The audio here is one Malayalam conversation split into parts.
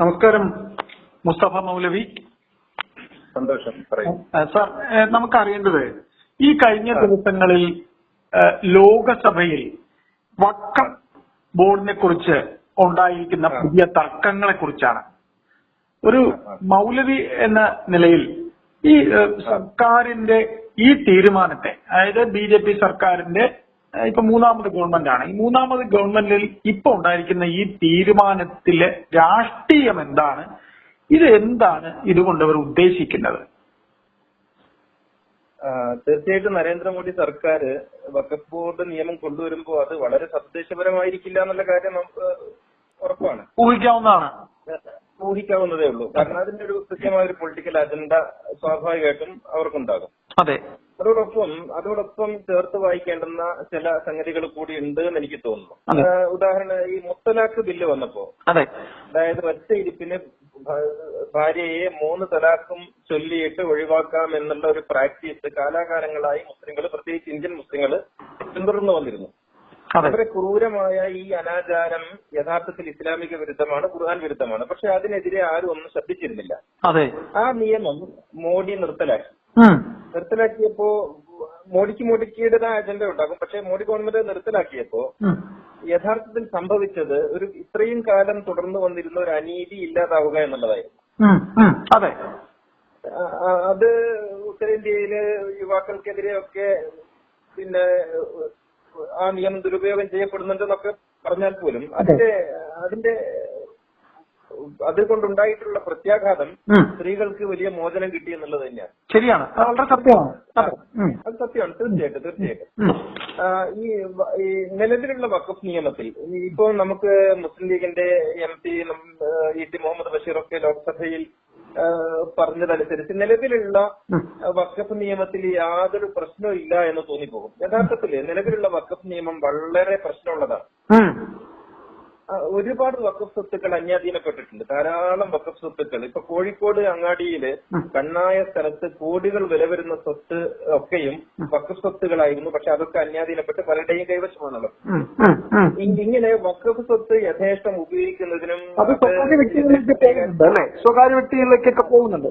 നമസ്കാരം മുസ്തഫ മൗലവി. സന്തോഷം സാർ നമുക്കറിയേണ്ടത് ഈ കഴിഞ്ഞ ദിവസങ്ങളിൽ ലോകസഭയിൽ വക്കം ബോർഡിനെ കുറിച്ച് ഉണ്ടായിരിക്കുന്ന. പുതിയ തർക്കങ്ങളെ കുറിച്ചാണ്. ഒരു മൗലവി എന്ന നിലയിൽ ഈ സർക്കാരിന്റെ ഈ തീരുമാനത്തെ അതായത് ബി ജെ പി സർക്കാരിന്റെ ഇപ്പൊ മൂന്നാമത് ഗവൺമെന്റ് ആണ്. ഈ മൂന്നാമത് ഗവൺമെന്റിൽ ഇപ്പൊ ഉണ്ടായിരിക്കുന്ന ഈ തീരുമാനത്തിലെ രാഷ്ട്രീയം എന്താണ്? ഇത് എന്താണ് ഇതുകൊണ്ട് അവർ ഉദ്ദേശിക്കുന്നത്? തീർച്ചയായിട്ടും നരേന്ദ്രമോദി സർക്കാർ വഖഫ് ബോർഡ് നിയമം കൊണ്ടുവരുമ്പോൾ അത് വളരെ സദ്ദേശപരമായിരിക്കില്ല എന്നുള്ള കാര്യം നമുക്ക് ഉറപ്പാണ്. ഊഹിക്കാവുന്നതാണ്. ഊഹിക്കാവുന്നതേ ഉള്ളൂ. കാരണം അതിന്റെ ഒരു കൃത്യമായ ഒരു പൊളിറ്റിക്കൽ അജണ്ട സ്വാഭാവികമായിട്ടും അവർക്കുണ്ടാകും. അതെ. അതോടൊപ്പം അതോടൊപ്പം ചേർത്ത് വായിക്കേണ്ടുന്ന ചില സംഗതികൾ കൂടി ഉണ്ട് എന്ന് എനിക്ക് തോന്നുന്നു. ഉദാഹരണം ഈ മുത്തലാഖ് ബില്ല് വന്നപ്പോ അതെ. അതായത് ഒറ്റ ഇരിപ്പിന് ഭാര്യയെ മൂന്ന് തലാഖും ചൊല്ലിയിട്ട് ഒഴിവാക്കാം എന്നുള്ള ഒരു പ്രാക്ടീസ് കാലാകാലങ്ങളായി മുസ്ലിങ്ങൾ പ്രത്യേകിച്ച് ഇന്ത്യൻ മുസ്ലിങ്ങൾ പിന്തുടർന്നു വന്നിരുന്നു. വളരെ ക്രൂരമായ ഈ അനാചാരം യഥാർത്ഥത്തിൽ ഇസ്ലാമിക വിരുദ്ധമാണ് ഖുർആൻ വിരുദ്ധമാണ്. പക്ഷെ അതിനെതിരെ ആരും ഒന്നും ശ്രദ്ധിച്ചിരുന്നില്ല. ആ നിയമം മോഡി നിർത്തലാക്കി. നിർത്തലാക്കിയപ്പോ മോഡിക്ക് മോഡിക്കിയുടേതായ അജണ്ട ഉണ്ടാകും. പക്ഷെ മോഡി ഗവൺമെന്റ് നിർത്തലാക്കിയപ്പോ യഥാർത്ഥത്തിൽ സംഭവിച്ചത് ഒരു ഇത്രയും കാലം തുടർന്നു വന്നിരുന്ന ഒരു അനീതി ഇല്ലാതാവുക എന്നുള്ളതായിരുന്നു. അതെ. അത് ഉത്തരേന്ത്യയിൽ യുവാക്കൾക്കെതിരെ ഒക്കെ പിന്നെ ആ നിയമം ദുരുപയോഗം ചെയ്യപ്പെടുന്നുണ്ടെന്നൊക്കെ പറഞ്ഞാൽ പോലും അതിന്റെ അതിന്റെ അതുകൊണ്ടുണ്ടായിട്ടുള്ള പ്രത്യാഘാതം സ്ത്രീകൾക്ക് വലിയ മോചനം കിട്ടി എന്നുള്ളത് തന്നെയാണ്. ശരിയാണ്. അത് വളരെ സത്യമാണ്. അത് സത്യമാണ്. തീർച്ചയായിട്ടും തീർച്ചയായിട്ടും. ഈ നിലവിലുള്ള വഖഫ് നിയമത്തിൽ ഇപ്പോൾ നമുക്ക് മുസ്ലിം ലീഗിന്റെ M P E T Muhammad Basheer ഒക്കെ ലോക്സഭയിൽ പറഞ്ഞതനുസരിച്ച് നിലവിലുള്ള വക്കഫ് നിയമത്തിൽ യാതൊരു പ്രശ്നവും ഇല്ല എന്ന് തോന്നിപ്പോകും. യഥാർത്ഥത്തിൽ നിലവിലുള്ള വക്കഫ് നിയമം വളരെ പ്രശ്നമുള്ളതാണ്. ഒരുപാട് വക്കഫ് സ്വത്തുക്കൾ അന്യാധീനപ്പെട്ടിട്ടുണ്ട്. ധാരാളം വക്കഫ് സ്വത്തുക്കൾ. ഇപ്പൊ കോഴിക്കോട് അങ്ങാടിയിൽ കണ്ണായ സ്ഥലത്ത് കോടികൾ വില വരുന്ന സ്വത്ത് ഒക്കെയും വക്കഫ് സ്വത്തുകളായിരുന്നു. പക്ഷെ അതൊക്കെ അന്യാധീനപ്പെട്ട് പലരുടെയും കൈവശമാണല്ലോ. ഇങ്ങനെ വഖഫ് സ്വത്ത് യഥേഷ്ടം ഉപയോഗിക്കുന്നതിനും സ്വകാര്യ വ്യക്തികളിലേക്കൊക്കെ പോകുന്നുണ്ട്.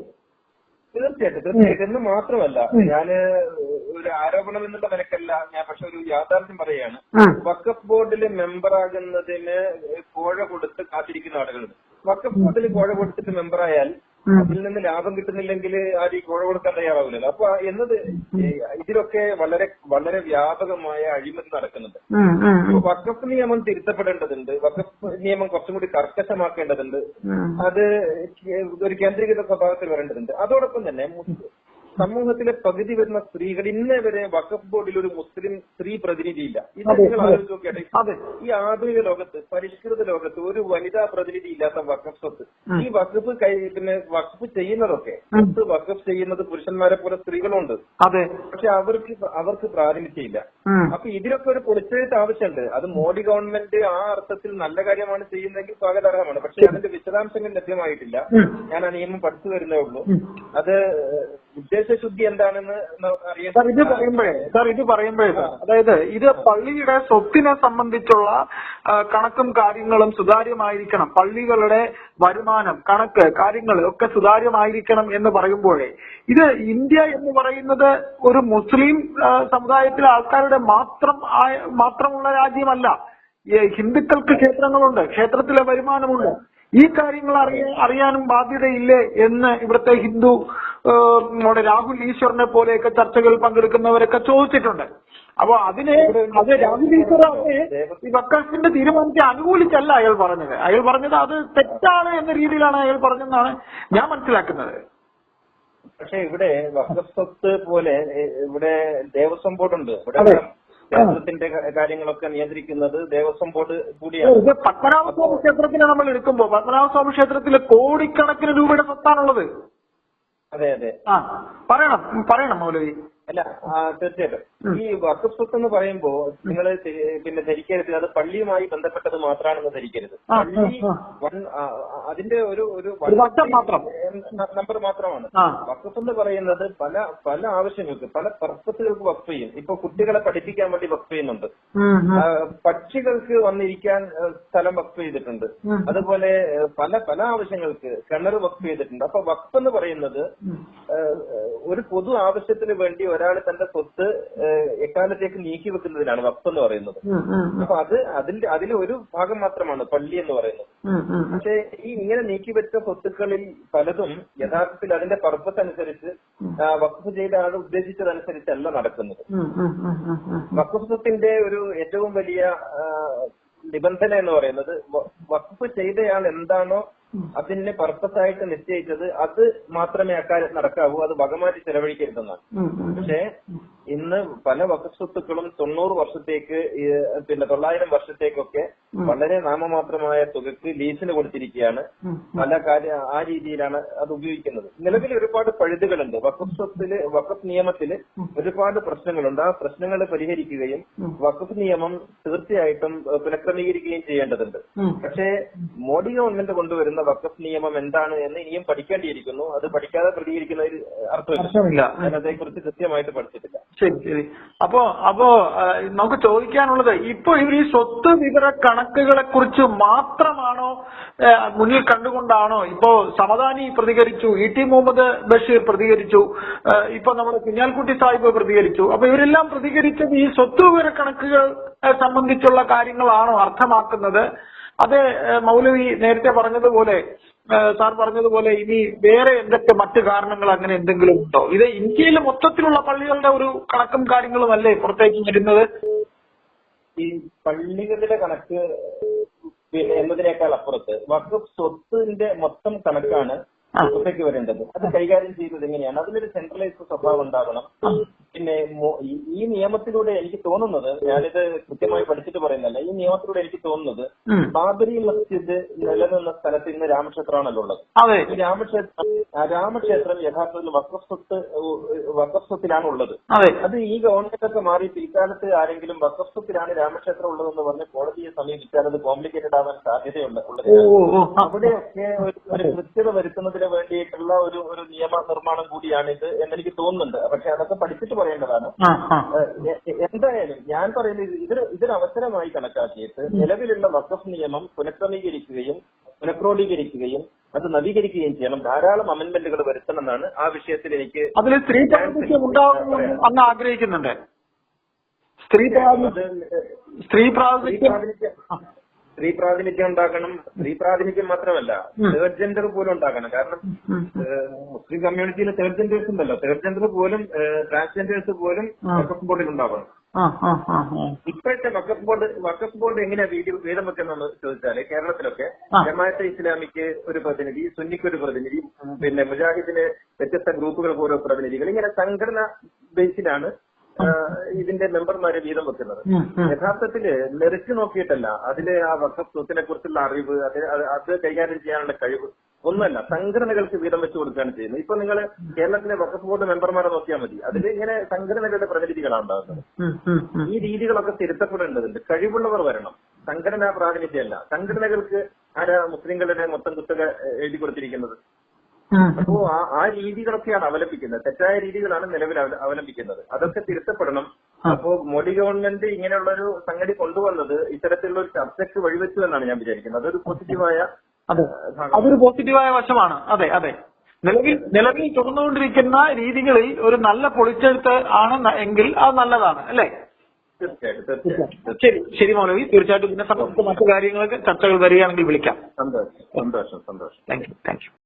തീർച്ചയായിട്ടും തീർച്ചയായിട്ടും. എന്ന് മാത്രമല്ല ഞാൻ ഒരു ആരോപണം എന്നുള്ള നിലക്കല്ല ഞാൻ പക്ഷെ ഒരു യാഥാർത്ഥ്യം പറയുകയാണ്. വക്കഫ് ബോർഡിൽ മെമ്പറാകുന്നതിന് കോഴ കൊടുത്ത് കാത്തിരിക്കുന്ന ആളുകളുണ്ട്. വക്കഫ് ബോർഡിൽ കോഴ കൊടുത്തിട്ട് മെമ്പറായാൽ. അതിൽ നിന്ന് ലാഭം കിട്ടുന്നില്ലെങ്കിൽ ആരും ഈ കോഴ കൊടുക്കാൻ തയ്യാറാവില്ലല്ലോ. അപ്പൊ എന്നത് ഇതിലൊക്കെ വളരെ വളരെ വ്യാപകമായ അഴിമതി നടക്കുന്നുണ്ട്. വക്കഫ് ഉം. അപ്പൊ വഖഫ് നിയമം തിരുത്തപ്പെടേണ്ടതുണ്ട്. വഖഫ് നിയമം കുറച്ചും കൂടി കർക്കശമാക്കേണ്ടതുണ്ട്. അത് ഒരു കേന്ദ്രീകൃത സ്വഭാവത്തിൽ വരേണ്ടതുണ്ട്. അതോടൊപ്പം തന്നെ സമൂഹത്തിലെ പകുതി വരുന്ന സ്ത്രീകൾ ഇന്നേ വരെ വഖഫ് ബോർഡിൽ ഒരു മുസ്ലിം സ്ത്രീ പ്രതിനിധിയില്ല. ഇത് അതെ, നിങ്ങൾ അതെ. ആലോചിച്ച് നോക്കിയാട്ടെ ഈ ആധുനിക ലോകത്ത് പരിഷ്കൃത ലോകത്ത് ഒരു വനിതാ പ്രതിനിധി ഇല്ലാത്ത വഖഫ് സ്വത്ത്. ഈ വഖഫ് പിന്നെ വഖഫ് ചെയ്യുന്നതൊക്കെ. സ്വത്ത് വഖഫ് ചെയ്യുന്നത് പുരുഷന്മാരെ പോലെ സ്ത്രീകളുണ്ട്. പക്ഷെ അവർക്ക് അവർക്ക് പ്രാതിനിധ്യമില്ല. അപ്പൊ ഇതിലൊക്കെ ഒരു പൊളിച്ചെഴുത്ത് ആവശ്യമുണ്ട്. അത് മോഡി ഗവൺമെന്റ് ആ അർത്ഥത്തിൽ നല്ല കാര്യമാണ് ചെയ്യുന്നതെങ്കിൽ സ്വാഗതാർഹമാണ്. പക്ഷെ അതിന്റെ വിശദാംശങ്ങൾ ലഭ്യമായിട്ടില്ല. ഞാൻ ആ നിയമം പഠിച്ചു വരുന്നേ ഉള്ളൂ. അത് ഉദ്ദേശശുദ്ധി എന്താണെന്ന് സാർ ഇത് പറയുമ്പോഴേ സാർ ഇത് പറയുമ്പോഴേ സാർ. അതായത് ഇത് പള്ളിയുടെ സ്വത്തിനെ സംബന്ധിച്ചുള്ള കണക്കും കാര്യങ്ങളും സുതാര്യമായിരിക്കണം. പള്ളികളുടെ വരുമാനം കണക്ക് കാര്യങ്ങൾ ഒക്കെ സുതാര്യമായിരിക്കണം എന്ന് പറയുമ്പോഴേ ഇത് ഇന്ത്യ എന്ന് പറയുന്നത് ഒരു മുസ്ലിം സമുദായത്തിലെ ആൾക്കാരുടെ മാത്രം മാത്രമുള്ള രാജ്യമല്ല. ഹിന്ദുക്കൾക്ക് ക്ഷേത്രങ്ങളുണ്ട് ക്ഷേത്രത്തിലെ വരുമാനമുണ്ട്. ഈ കാര്യങ്ങൾ അറിയാനും ബാധ്യതയില്ലേ എന്ന് ഇവിടുത്തെ ഹിന്ദു നമ്മുടെ രാഹുൽ ഈശ്വറിനെ പോലെയൊക്കെ ചർച്ചകളിൽ പങ്കെടുക്കുന്നവരൊക്കെ ചോദിച്ചിട്ടുണ്ട്. അപ്പൊ അതിനെ അത് രാഹുൽ ഈശ്വർ ഈ വക്കാസിന്റെ തീരുമാനത്തെ അനുകൂലിച്ചല്ല അയാൾ പറഞ്ഞത്. അയാൾ പറഞ്ഞത് അത് തെറ്റാണ് എന്ന രീതിയിലാണ് അയാൾ പറഞ്ഞതെന്നാണ് ഞാൻ മനസ്സിലാക്കുന്നത്. പക്ഷെ ഇവിടെ വക്കഫത്ത് പോലെ ഇവിടെ ദേവസ്വം ബോർഡ് ഉണ്ട്. ഇവിടെ. ക്ഷേത്രത്തിന്റെ കാര്യങ്ങളൊക്കെ നിയന്ത്രിക്കുന്നത് ദേവസ്വം ബോർഡ് കൂടിയാണ്. ഇത് പത്മനാഭസ്വാമി ക്ഷേത്രത്തിനെ നമ്മൾ എടുക്കുമ്പോൾ പത്മനാഭസ്വാമി ക്ഷേത്രത്തിലെ കോടിക്കണക്കിന് രൂപയുടെ സ്വത്താണുള്ളത്. ആ പറയണം പറയണം മൗലവി. അല്ല തീർച്ചയായിട്ടും. ഈ വഖഫ് സ്വത്ത് എന്ന് പറയുമ്പോ നിങ്ങൾ പിന്നെ ധരിക്കരുത് അത് പള്ളിയുമായി ബന്ധപ്പെട്ടത് മാത്രമാണെന്ന് ധരിക്കരുത്. പള്ളി അതിന്റെ ഒരു ഒരു. നമ്പർ മാത്രമാണ്. വഖഫ് എന്ന് പറയുന്നത് പല പല ആവശ്യങ്ങൾക്ക് പല പർപ്പസുകൾക്ക് വഖഫ് ചെയ്യും. ഇപ്പൊ കുട്ടികളെ പഠിപ്പിക്കാൻ വേണ്ടി വഖഫ് ചെയ്യുന്നുണ്ട്. പക്ഷികൾക്ക് വന്നിരിക്കാൻ സ്ഥലം വഖഫ് ചെയ്തിട്ടുണ്ട്. അതുപോലെ പല പല ആവശ്യങ്ങൾക്ക് കിണർ വഖഫ് ചെയ്തിട്ടുണ്ട്. അപ്പൊ വഖഫ് എന്ന് പറയുന്നത് ഒരു പൊതു ആവശ്യത്തിന് വേണ്ടി ഒരാൾ തന്റെ സ്വത്ത് എക്കാലത്തേക്ക് നീക്കി വെക്കുന്നതിനാണ് വഖഫ് എന്ന് പറയുന്നത്. അപ്പൊ അത് അതിന്റെ അതിലെ ഒരു ഭാഗം മാത്രമാണ് പള്ളി എന്ന് പറയുന്നത്. പക്ഷേ ഈ ഇങ്ങനെ നീക്കി വെച്ച സ്വത്തുക്കളിൽ പലതും യഥാർത്ഥത്തിൽ അതിന്റെ പർപ്പസ് അനുസരിച്ച് വഖഫ് ചെയ്ത ആൾ ഉദ്ദേശിച്ചതനുസരിച്ചല്ല നടക്കുന്നത്. വഖഫ് സ്വത്തിന്റെ ഒരു ഏറ്റവും വലിയ നിബന്ധന എന്ന് പറയുന്നത് വഖഫ് ചെയ്തയാൾ എന്താണോ അതിന് പർപ്പസ് ആയിട്ട് നിശ്ചയിച്ചത് അത് മാത്രമേ അക്കാര്യം നടക്കാവൂ. അത് വകമാറ്റി ചെലവഴിക്കരുതെന്നാണ്. പക്ഷേ ഇന്ന് പല വകസ്വത്തുക്കളും സ്വത്തുക്കളും തൊണ്ണൂറ് വർഷത്തേക്ക് പിന്നെ തൊള്ളായിരം വർഷത്തേക്കൊക്കെ വളരെ നാമമാത്രമായ തുകക്ക് ലീസിന് കൊടുത്തിരിക്കുകയാണ്. പല കാര്യ ആ രീതിയിലാണ് അത് ഉപയോഗിക്കുന്നത്. നിലവിൽ ഒരുപാട് പഴുതുകളുണ്ട്. വഖഫ് സ്വത്തിൽ വഖഫ് നിയമത്തിൽ ഒരുപാട് പ്രശ്നങ്ങളുണ്ട്. ആ പ്രശ്നങ്ങൾ പരിഹരിക്കുകയും വഖഫ് നിയമം തീർച്ചയായിട്ടും പുനഃക്രമീകരിക്കുകയും ചെയ്യേണ്ടതുണ്ട്. പക്ഷേ മോഡി ഗവൺമെന്റ് കൊണ്ടുവരുന്ന വഖഫ് നിയമം എന്താണ് എന്ന് ഇനിയും പഠിക്കേണ്ടിയിരിക്കുന്നു. അത് പഠിക്കാതെ പ്രതികരിക്കുന്നതിൽ അർത്ഥമില്ല. ഞാൻ അതേക്കുറിച്ച് കൃത്യമായിട്ട് പഠിച്ചിട്ടില്ല. ശരി ശരി. അപ്പോ അപ്പോ നമുക്ക് ചോദിക്കാനുള്ളത് ഇപ്പൊ ഇവർ ഈ സ്വത്ത് വിവര കണക്കുകളെ കുറിച്ച് മാത്രമാണോ മുന്നിൽ കണ്ടുകൊണ്ടാണോ? ഇപ്പോ സമദാനി പ്രതികരിച്ചു ഇ ടി മുഹമ്മദ് ബഷീർ പ്രതികരിച്ചു ഇപ്പൊ നമ്മുടെ കുഞ്ഞാൽക്കുട്ടി സാഹിബ് പ്രതികരിച്ചു. അപ്പൊ ഇവരെല്ലാം പ്രതികരിച്ചത് ഈ സ്വത്ത് വിവര കണക്കുകൾ സംബന്ധിച്ചുള്ള കാര്യങ്ങളാണോ അർത്ഥമാക്കുന്നത്? അത് മൗലവി നേരത്തെ പറഞ്ഞതുപോലെ സാർ പറഞ്ഞതുപോലെ ഇനി വേറെ എന്തൊക്കെ മറ്റു കാരണങ്ങൾ അങ്ങനെ എന്തെങ്കിലും ഉണ്ടോ ഇത് ഇന്ത്യയിലെ മൊത്തത്തിലുള്ള പള്ളികളുടെ ഒരു കണക്കും കാര്യങ്ങളും അല്ലേ പുറത്തേക്ക് വരുന്നത് ഈ പള്ളികളുടെ കണക്ക് എന്നതിനേക്കാൾ അപ്പുറത്ത് വഖഫ് സ്വത്തിന്റെ മൊത്തം കണക്കാണ്. പുറത്തേക്ക് വരേണ്ടത്. അത് കൈകാര്യം ചെയ്യുന്നത് എങ്ങനെയാണ് അതിനൊരു സെൻട്രലൈസ്ഡ് സ്വഭാവം ഉണ്ടാകണം. പിന്നെ ഈ- നിയമത്തിലൂടെ എനിക്ക് തോന്നുന്നത് ഞാനിത് കൃത്യമായി പഠിച്ചിട്ട് പറയുന്നല്ല ഈ നിയമത്തിലൂടെ എനിക്ക് തോന്നുന്നത് ബാബരി മസ്ജിദ് നിലനിന്ന സ്ഥലത്ത് ഇന്ന് രാമക്ഷേത്രമാണല്ലോ ഉള്ളത്. ഈ രാമക്ഷേത്രം രാമക്ഷേത്രം യഥാർത്ഥത്തിൽ വക്രസ്വത്ത് വക്രസ്വത്തിലാണ് ഉള്ളത്. അതെ. ഈ ഗവൺമെന്റൊക്കെ മാറി പിൽക്കാലത്ത് ആരെങ്കിലും വക്രസ്വത്തിലാണ് രാമക്ഷേത്രം ഉള്ളതെന്ന് പറഞ്ഞ് കോടതിയെ സമീപിച്ചാൽ അത് കോംപ്ലിക്കേറ്റഡ് ആവാൻ സാധ്യതയുണ്ട്. അവിടെയൊക്കെ ഒരു കൃത്യത കൃത്യത വേണ്ടിയിട്ടുള്ള ഒരു ഒരു നിയമ നിർമ്മാണം കൂടിയാണ് ഇത് എന്നെനിക്ക് തോന്നുന്നുണ്ട്. പക്ഷെ അതൊക്കെ പഠിച്ചിട്ട് പറയേണ്ടതാണ്. എന്തായാലും ഞാൻ പറയുന്നത് ഇത് ഇതൊരു ഇതൊരവസരമായി കണക്കാക്കിയിട്ട് നിലവിലുള്ള വഖഫ് നിയമം പുനഃക്രമീകരിക്കുകയും പുനഃക്രോഡീകരിക്കുകയും അത് നവീകരിക്കുകയും ചെയ്യണം. ധാരാളം അമെന്റ്മെന്റുകൾ വരുത്തണമെന്നാണ് ആ വിഷയത്തിൽ എനിക്ക് അതിൽ സ്ത്രീ അങ്ങ് ആഗ്രഹിക്കുന്നുണ്ട്. സ്ത്രീ സ്ത്രീ പ്രാതിനിധ്യം സ്ത്രീ പ്രാതിനിധ്യം ഉണ്ടാക്കണം സ്ത്രീ പ്രാതിനിധ്യം മാത്രമല്ല. തേർഡ് ജെൻഡർ പോലും ഉണ്ടാക്കണം കാരണം മുസ്ലിം കമ്മ്യൂണിറ്റിയിൽ തേർഡ് ജെൻഡേഴ്സ് ഉണ്ടല്ലോ. തേർഡ് ജെൻഡർ പോലും ട്രാൻസ്ജെൻഡേഴ്സ് പോലും വർക്കപ്പ് വക്കഫ് ബോർഡിൽ ഉണ്ടാവണം. ഇപ്പോഴത്തെ വക്കഫ് ബോർഡ് വക്കഫ് ബോർഡ് എങ്ങനെയാ വീഡിയോ വീതം വെക്കുന്നതെന്ന് ചോദിച്ചാൽ കേരളത്തിലൊക്കെ ജമാഅത്ത് ഇസ്ലാമിക്ക് ഒരു പ്രതിനിധി സുന്നിക്ക് ഒരു പ്രതിനിധി പിന്നെ മുജാഹിദിന് വ്യത്യസ്ത ഗ്രൂപ്പുകൾക്ക് ഓരോ പ്രതിനിധികൾ. ഇങ്ങനെ സംഘടന ബേസിലാണ് ഇതിന്റെ മെമ്പർമാരെ വീതം വെക്കുന്നത്. യഥാർത്ഥത്തിൽ മെറിറ്റ് നോക്കിയിട്ടല്ല അതിലെ ആ വർഷത്വത്തിനെ സ്വത്തിനെ കുറിച്ചുള്ള അറിവ് അത് അത് കൈകാര്യം ചെയ്യാനുള്ള കഴിവ് ഒന്നല്ല സംഘടനകൾക്ക് വീതം വെച്ചു കൊടുക്കുകയാണ് ചെയ്യുന്നത്. ഇപ്പൊ നിങ്ങൾ കേരളത്തിലെ വക്കഫ് ബോർഡ് മെമ്പർമാരെ നോക്കിയാൽ മതി. അതിൽ ഇങ്ങനെ സംഘടനകളുടെ പ്രതിനിധികളാണ് ഉണ്ടാകുന്നത്. ഈ രീതികളൊക്കെ തിരുത്തപ്പെടേണ്ടതുണ്ട്. കഴിവുള്ളവർ വരണം. സംഘടനാ പ്രാതിനിധ്യമല്ല. സംഘടനകൾക്ക് ആരാ മുസ്ലിങ്ങളുടെ മൊത്തം കുത്തക എഴുതി കൊടുത്തിരിക്കുന്നത്. അപ്പോ ആ ആ രീതികളൊക്കെയാണ് അവലംബിക്കുന്നത്. തെറ്റായ രീതികളാണ് നിലവിൽ അവല- അവലംബിക്കുന്നത്. അതൊക്കെ തിരുത്തപ്പെടണം. അപ്പോ മോദി ഗവൺമെന്റ് ഇങ്ങനെയുള്ളൊരു സംഗതി കൊണ്ടുവന്നത് ഇത്തരത്തിലുള്ള ഒരു ചർച്ചയ്ക്ക് വഴിവെച്ചു എന്നാണ് ഞാൻ വിചാരിക്കുന്നത്. അതൊരു പോസിറ്റീവായ അതെ. അതൊരു പോസിറ്റീവായ വശമാണ്. അതെ അതെ. നിലവിൽ നിലവിൽ തുടർന്നുകൊണ്ടിരിക്കുന്ന രീതികളിൽ ഒരു നല്ല പൊളിച്ചെഴുത്ത് ആണ് എങ്കിൽ അത് നല്ലതാണ് അല്ലേ? തീർച്ചയായിട്ടും ശരി ശരി മൗലവി. തീർച്ചയായിട്ടും ഇതിനെ സംബന്ധിച്ച് മറ്റു കാര്യങ്ങൾക്ക് ചർച്ചകൾ വരികയാണെങ്കിൽ വിളിക്കാം. സന്തോഷം സന്തോഷം സന്തോഷം. Thank you thank you